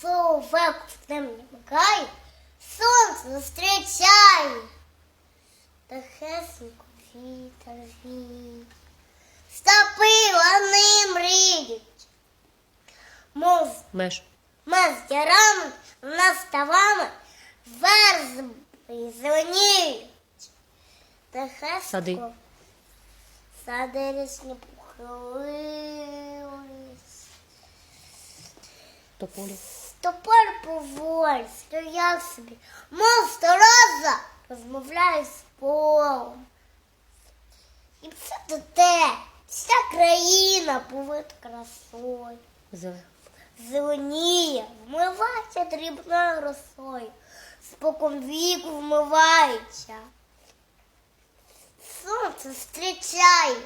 совок в нем не мигає, сонце зустрічає, та хесенько вітер віє, стопи вони мріють, мов Меж. ми з ярами, наставами, верзи зеленіють. Та хесенько Сади. Сади річні Тополі. Топор поволі стояв собі, мов стороза, розмовляє з полом. І все до те, вся країна повита красою. Зеленіє, вмивається дрібною росою, спокон віку вмивається. Сонце зустрічає,